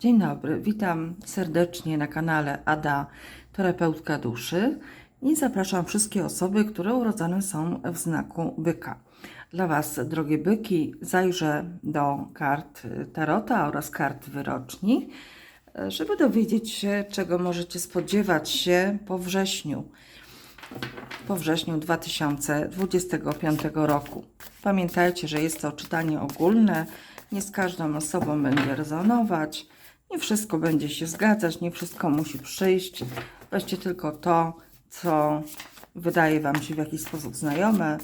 Dzień dobry, witam serdecznie na kanale Ada, terapeutka duszy i zapraszam wszystkie osoby, które urodzone są w znaku byka. Dla Was, drogie byki, zajrzę do kart Tarota oraz kart wyroczni, żeby dowiedzieć się, czego możecie spodziewać się po wrześniu po wrześniu 2025 roku. Pamiętajcie, że jest to czytanie ogólne, nie z każdą osobą będzie rezonować, nie wszystko będzie się zgadzać, nie wszystko musi przyjść. Weźcie tylko to, co wydaje Wam się w jakiś sposób znajome,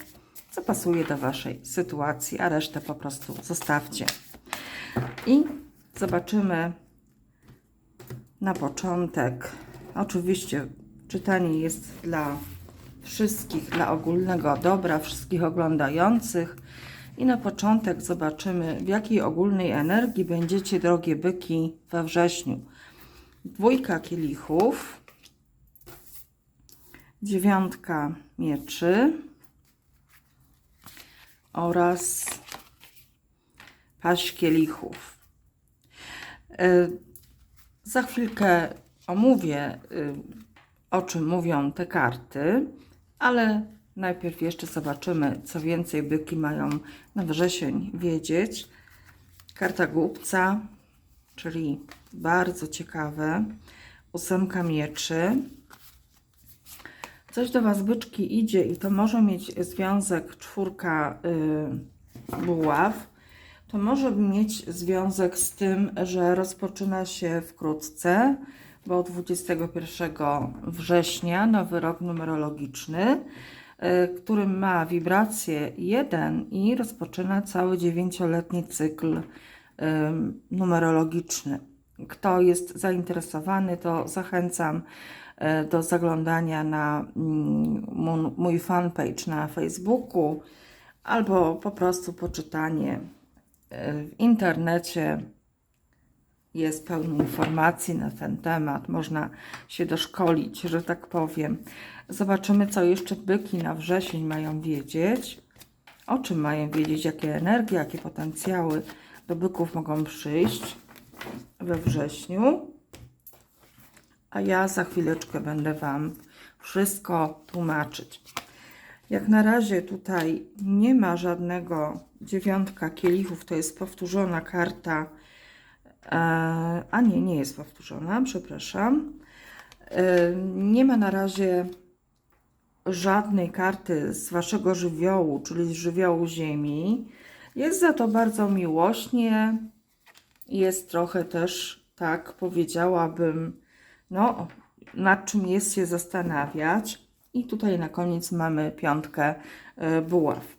co pasuje do Waszej sytuacji, a resztę po prostu zostawcie. I zobaczymy na początek. Oczywiście czytanie jest dla wszystkich, dla ogólnego dobra, wszystkich oglądających. I na początek zobaczymy, w jakiej ogólnej energii będziecie, drogie byki, we wrześniu. Dwójka kielichów, dziewiątka mieczy oraz paść kielichów. E, Za chwilkę omówię, y, o czym mówią te karty, ale najpierw jeszcze zobaczymy, co więcej byki mają na wrzesień wiedzieć. Karta głupca, czyli bardzo ciekawe. Ósemka mieczy. Coś do Was, byczki, idzie i to może mieć związek czwórka y, buław. To może mieć związek z tym, że rozpoczyna się wkrótce, bo 21 września nowy rok numerologiczny, który ma wibrację 1 i rozpoczyna cały dziewięcioletni cykl numerologiczny. Kto jest zainteresowany, to zachęcam y, do zaglądania na mm, mój fanpage na Facebooku albo po prostu poczytanie w internecie jest pełno informacji na ten temat, można się doszkolić, że tak powiem. Zobaczymy, co jeszcze byki na wrzesień mają wiedzieć, o czym mają wiedzieć, jakie energie, jakie potencjały do byków mogą przyjść we wrześniu. A ja za chwileczkę będę Wam wszystko tłumaczyć. Jak na razie tutaj nie ma żadnego dziewiątka kielichów, to jest powtórzona karta, a nie, nie jest powtórzona, przepraszam. E, Nie ma na razie żadnej karty z Waszego żywiołu, czyli z żywiołu Ziemi. Jest za to bardzo miłośnie, jest trochę też, tak powiedziałabym, no, nad czym jest się zastanawiać. I tutaj na koniec mamy piątkę e, buław.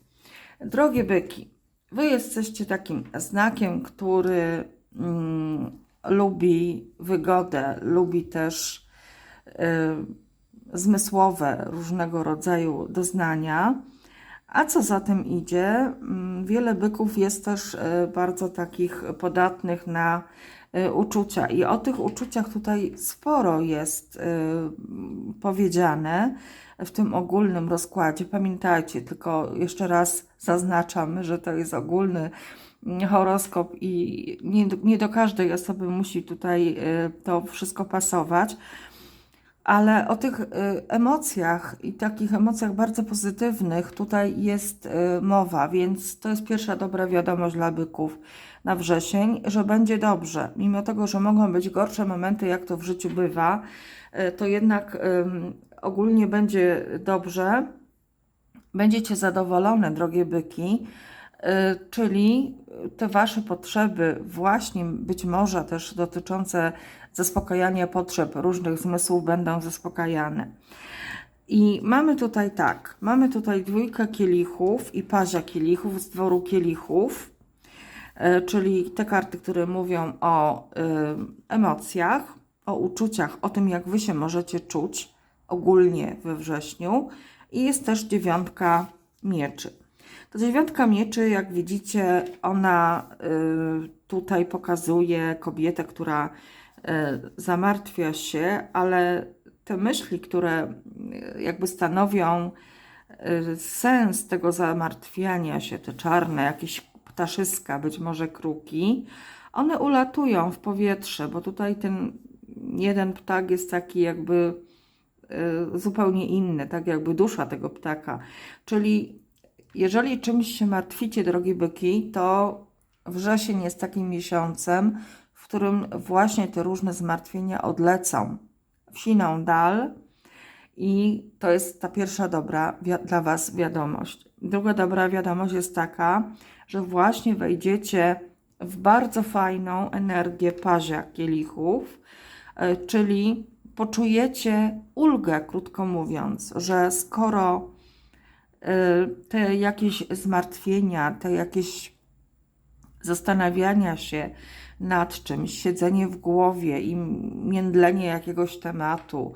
Drogie byki, wy jesteście takim znakiem, który mm, lubi wygodę, lubi też y, zmysłowe różnego rodzaju doznania. A co za tym idzie, mm, wiele byków jest też y, bardzo takich podatnych na y, uczucia, i o tych uczuciach tutaj sporo jest y, powiedziane w tym ogólnym rozkładzie. Pamiętajcie, tylko jeszcze raz zaznaczam, że to jest ogólny horoskop i nie, nie do każdej osoby musi tutaj y, to wszystko pasować. Ale o tych y, emocjach i takich emocjach bardzo pozytywnych tutaj jest y, mowa, więc to jest pierwsza dobra wiadomość dla byków na wrzesień, że będzie dobrze. Mimo tego, że mogą być gorsze momenty, jak to w życiu bywa, to jednak ogólnie będzie dobrze. Będziecie zadowolone, drogie byki, czyli te Wasze potrzeby, właśnie być może też dotyczące zaspokajania potrzeb różnych zmysłów, będą zaspokajane. I mamy tutaj tak, mamy tutaj dwójkę kielichów i pazia kielichów z dworu kielichów, e, czyli te karty, które mówią o y, emocjach, o uczuciach, o tym, jak Wy się możecie czuć ogólnie we wrześniu. I jest też dziewiątka mieczy. To dziewiątka mieczy, jak widzicie, ona y, tutaj pokazuje kobietę, która y, zamartwia się, ale te myśli, które y, jakby stanowią sens tego zamartwiania się, te czarne, jakieś ptaszyska, być może kruki, one ulatują w powietrze, bo tutaj ten jeden ptak jest taki jakby zupełnie inny, tak jakby dusza tego ptaka. Czyli jeżeli czymś się martwicie, drogie byki, to wrzesień jest takim miesiącem, w którym właśnie te różne zmartwienia odlecą w siną dal i to jest ta pierwsza dobra dla Was wiadomość. Druga dobra wiadomość jest taka, że właśnie wejdziecie w bardzo fajną energię pazia kielichów, e, czyli poczujecie ulgę, krótko mówiąc, że skoro te jakieś zmartwienia, te jakieś zastanawiania się nad czymś, siedzenie w głowie i międlenie jakiegoś tematu,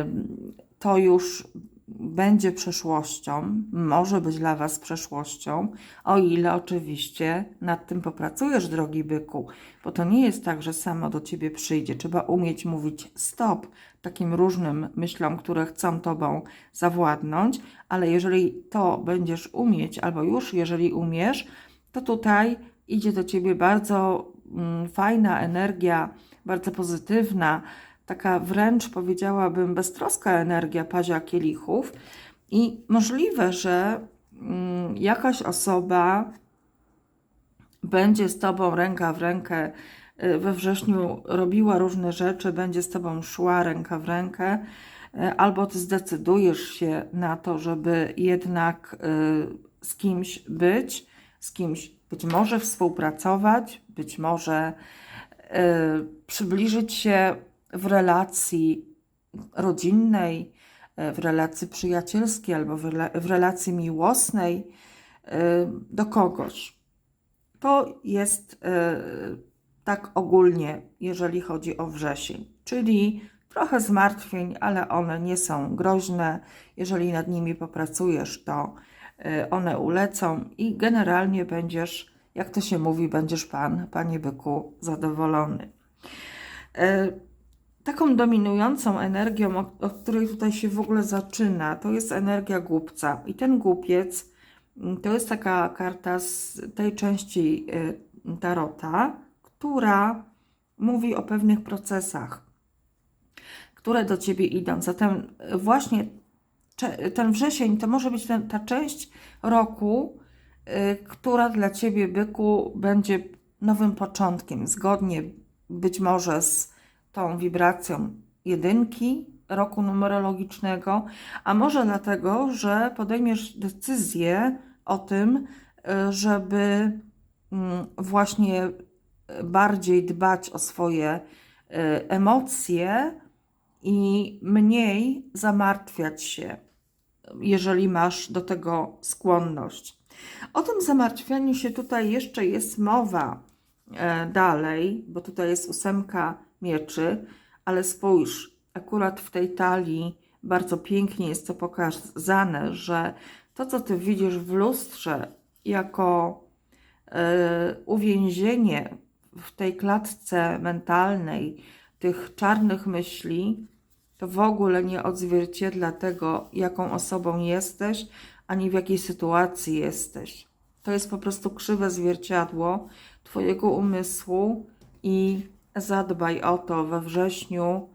ym, to już będzie przeszłością, może być dla Was przeszłością, o ile oczywiście nad tym popracujesz, drogi byku, bo to nie jest tak, że samo do Ciebie przyjdzie. Trzeba umieć mówić stop takim różnym myślom, które chcą Tobą zawładnąć, ale jeżeli to będziesz umieć, albo już jeżeli umiesz, to tutaj idzie do ciebie bardzo mm, fajna energia, bardzo pozytywna, taka wręcz powiedziałabym beztroska energia pazia kielichów. I możliwe, że mm, jakaś osoba będzie z tobą ręka w rękę we wrześniu robiła różne rzeczy, będzie z tobą szła ręka w rękę, y, albo ty zdecydujesz się na to, żeby jednak y, z kimś być, z kimś być może współpracować, być może y, przybliżyć się w relacji rodzinnej, y, w relacji przyjacielskiej albo w, rela- w relacji miłosnej y, do kogoś. To jest y, tak ogólnie, jeżeli chodzi o wrzesień, czyli trochę zmartwień, ale one nie są groźne. Jeżeli nad nimi popracujesz, to y, one ulecą i generalnie będziesz, jak to się mówi, będziesz pan, panie byku, zadowolony. Y, Taką dominującą energią, od której tutaj się w ogóle zaczyna, to jest energia głupca. I ten głupiec mm, to jest taka karta z tej części y, tarota, która mówi o pewnych procesach, które do ciebie idą. Zatem właśnie ten wrzesień to może być ta część roku, y, która dla ciebie, byku, będzie nowym początkiem, zgodnie być może z tą wibracją jedynki roku numerologicznego, a może dlatego, że podejmiesz decyzję o tym, y, żeby mm, właśnie bardziej dbać o swoje y, emocje i mniej zamartwiać się, jeżeli masz do tego skłonność. O tym zamartwianiu się tutaj jeszcze jest mowa e, dalej, bo tutaj jest ósemka mieczy, ale spójrz, akurat w tej talii bardzo pięknie jest to pokazane, że to, co ty widzisz w lustrze jako e, uwięzienie w tej klatce mentalnej tych czarnych myśli, to w ogóle nie odzwierciedla tego, jaką osobą jesteś, ani w jakiej sytuacji jesteś. To jest po prostu krzywe zwierciadło Twojego umysłu i zadbaj o to we wrześniu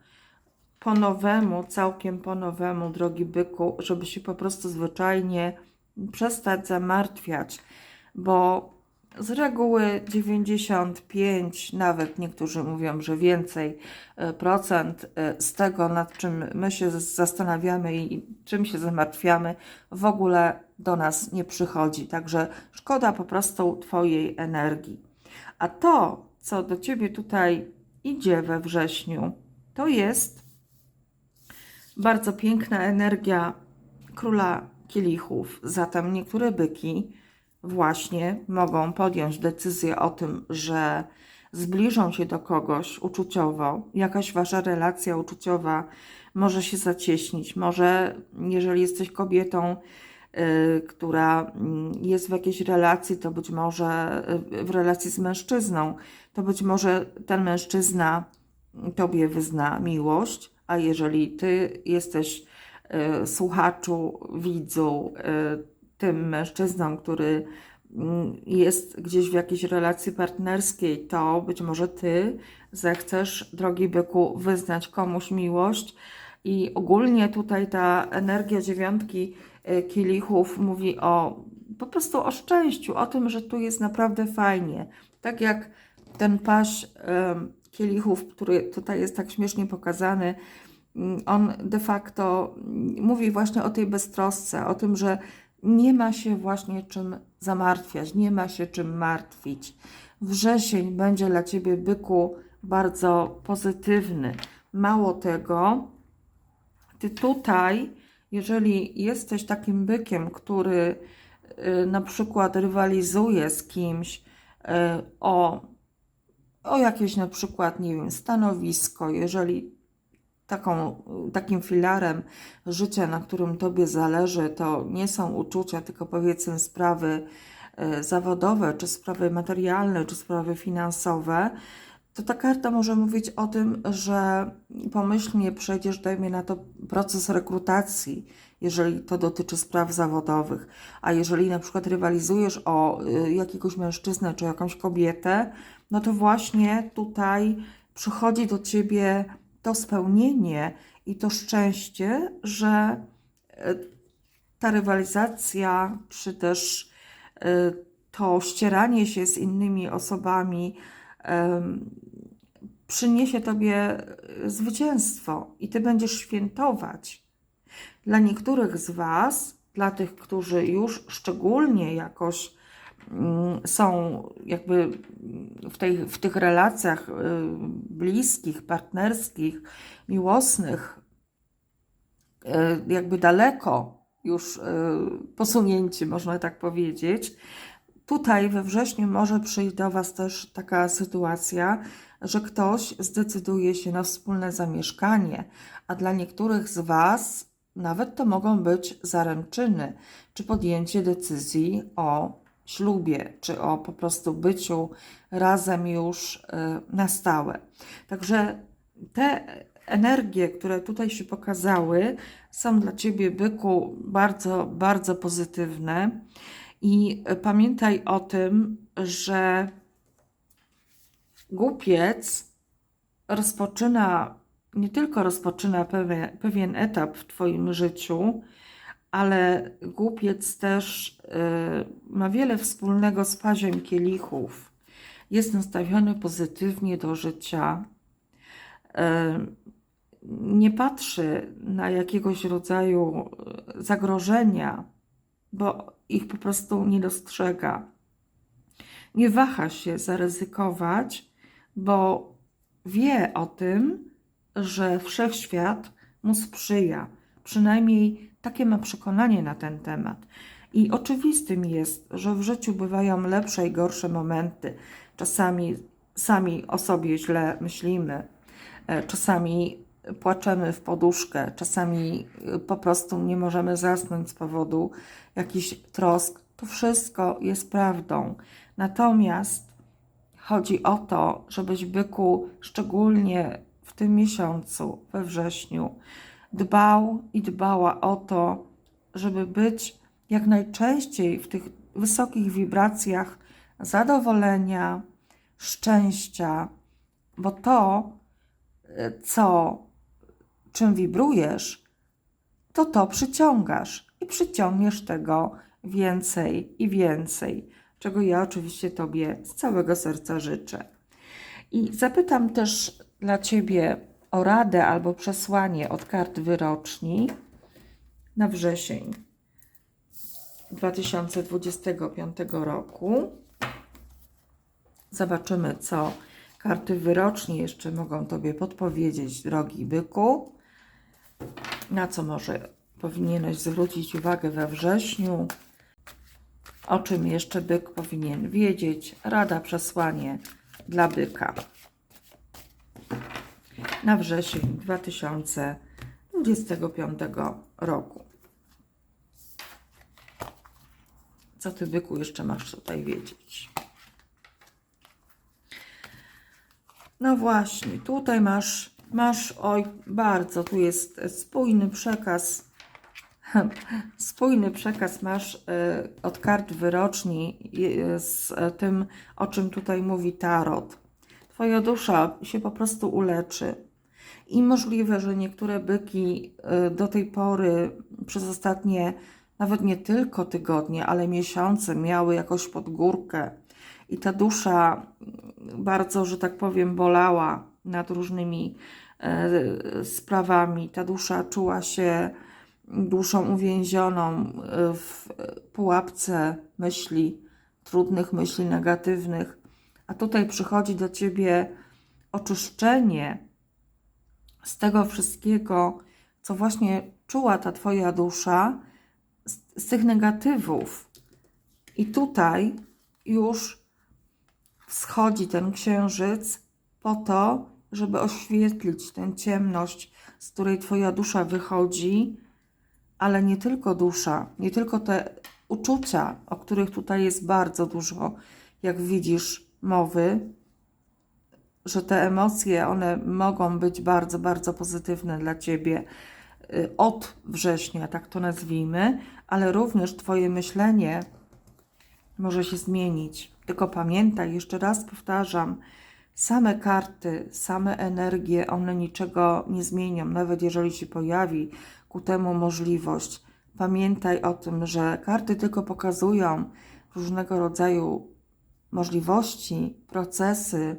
po nowemu, całkiem po nowemu, drogi byku, żeby się po prostu zwyczajnie przestać zamartwiać, bo z reguły 95, nawet niektórzy mówią, że więcej e, procent e, z tego, nad czym my się zastanawiamy i czym się zamartwiamy, w ogóle do nas nie przychodzi. Także szkoda po prostu Twojej energii. A to, co do Ciebie tutaj idzie we wrześniu, to jest bardzo piękna energia króla kielichów. Zatem niektóre byki właśnie mogą podjąć decyzję o tym, że zbliżą się do kogoś uczuciowo, jakaś wasza relacja uczuciowa może się zacieśnić. Może, jeżeli jesteś kobietą, y, która mm, jest w jakiejś relacji, to być może y, w relacji z mężczyzną, to być może ten mężczyzna tobie wyzna miłość, a jeżeli ty jesteś y, słuchaczu, widzu, tym mężczyzną, który mm, jest gdzieś w jakiejś relacji partnerskiej, to być może ty zechcesz, drogi byku, wyznać komuś miłość. I ogólnie tutaj ta energia dziewiątki e, kielichów mówi o po prostu o szczęściu, o tym, że tu jest naprawdę fajnie. Tak jak ten paś kielichów, który tutaj jest tak śmiesznie pokazany, mm, on de facto mm, mówi właśnie o tej beztrosce, o tym, że nie ma się właśnie czym zamartwiać, nie ma się czym martwić. Wrzesień będzie dla Ciebie, byku, bardzo pozytywny. Mało tego, Ty tutaj, jeżeli jesteś takim bykiem, który y, na przykład rywalizuje z kimś y, o, o jakieś na przykład, nie wiem, stanowisko, jeżeli taką, takim filarem życia, na którym Tobie zależy, to nie są uczucia, tylko powiedzmy sprawy e, zawodowe, czy sprawy materialne, czy sprawy finansowe, to ta karta może mówić o tym, że pomyślnie przejdziesz, dajmy na to, proces rekrutacji, jeżeli to dotyczy spraw zawodowych. A jeżeli na przykład rywalizujesz o y, jakiegoś mężczyznę czy jakąś kobietę, no to właśnie tutaj przychodzi do ciebie to spełnienie i to szczęście, że e, ta rywalizacja, czy też e, to ścieranie się z innymi osobami przyniesie tobie e, zwycięstwo i ty będziesz świętować. Dla niektórych z Was, dla tych, którzy już szczególnie jakoś są jakby w, tej, w tych relacjach y, bliskich, partnerskich, miłosnych, y, jakby daleko już y, posunięci, można tak powiedzieć. Tutaj we wrześniu może przyjść do Was też taka sytuacja, że ktoś zdecyduje się na wspólne zamieszkanie, a dla niektórych z Was nawet to mogą być zaręczyny, czy podjęcie decyzji o ślubie, czy o po prostu byciu razem już y, na stałe. Także te energie, które tutaj się pokazały, są dla Ciebie, byku, bardzo, bardzo pozytywne. I pamiętaj o tym, że głupiec rozpoczyna, nie tylko rozpoczyna pewien, pewien etap w Twoim życiu, ale głupiec też y, ma wiele wspólnego z paziem kielichów. Jest nastawiony pozytywnie do życia. Y, nie patrzy na jakiegoś rodzaju y, zagrożenia, bo ich po prostu nie dostrzega. Nie waha się zaryzykować, bo wie o tym, że wszechświat mu sprzyja. Przynajmniej takie ma przekonanie na ten temat. I oczywistym jest, że w życiu bywają lepsze i gorsze momenty. Czasami sami o sobie źle myślimy, e, czasami płaczemy w poduszkę, czasami e, po prostu nie możemy zasnąć z powodu jakichś trosk. To wszystko jest prawdą. Natomiast chodzi o to, żebyś byku, szczególnie w tym miesiącu, we wrześniu, dbał i dbała o to, żeby być jak najczęściej w tych wysokich wibracjach zadowolenia, szczęścia, bo to, co czym wibrujesz, to to przyciągasz i przyciągniesz tego więcej i więcej, czego ja oczywiście Tobie z całego serca życzę. I zapytam też dla Ciebie o radę albo przesłanie od kart wyroczni na wrzesień 2025 roku. Zobaczymy, co karty wyroczni jeszcze mogą Tobie podpowiedzieć, drogi byku. Na co może powinieneś zwrócić uwagę we wrześniu? O czym jeszcze byk powinien wiedzieć? Rada, przesłanie dla byka na wrzesień 2025 roku. Co ty, byku, jeszcze masz tutaj wiedzieć? No właśnie, tutaj masz, masz, oj, bardzo, tu jest spójny przekaz. spójny przekaz masz y, od kart wyroczni y, z y, tym, o czym tutaj mówi Tarot. Twoja dusza się po prostu uleczy. I możliwe, że niektóre byki y, do tej pory przez ostatnie nawet nie tylko tygodnie, ale miesiące miały jakąś podgórkę i ta dusza mm, bardzo, że tak powiem, bolała nad różnymi e, sprawami. Ta dusza czuła się duszą uwięzioną e, w pułapce myśli, trudnych myśli negatywnych. A tutaj przychodzi do ciebie oczyszczenie z tego wszystkiego, co właśnie czuła ta twoja dusza, z, z tych negatywów. I tutaj już wschodzi ten księżyc po to, żeby oświetlić tę ciemność, z której Twoja dusza wychodzi, ale nie tylko dusza, nie tylko te uczucia, o których tutaj jest bardzo dużo, jak widzisz, mowy, że te emocje, one mogą być bardzo, bardzo pozytywne dla Ciebie y, od września, tak to nazwijmy, ale również Twoje myślenie może się zmienić. Tylko pamiętaj, jeszcze raz powtarzam, same karty, same energie, one niczego nie zmienią, nawet jeżeli się pojawi ku temu możliwość. Pamiętaj o tym, że karty tylko pokazują różnego rodzaju możliwości, procesy,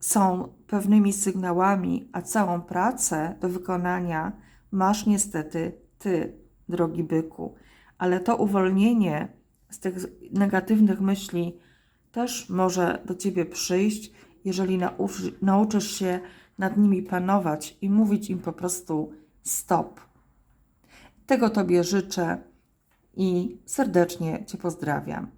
są pewnymi sygnałami, a całą pracę do wykonania masz niestety ty, drogi byku. Ale to uwolnienie z tych negatywnych myśli też może do ciebie przyjść, jeżeli nauczy, nauczysz się nad nimi panować i mówić im po prostu stop. Tego Tobie życzę i serdecznie Cię pozdrawiam.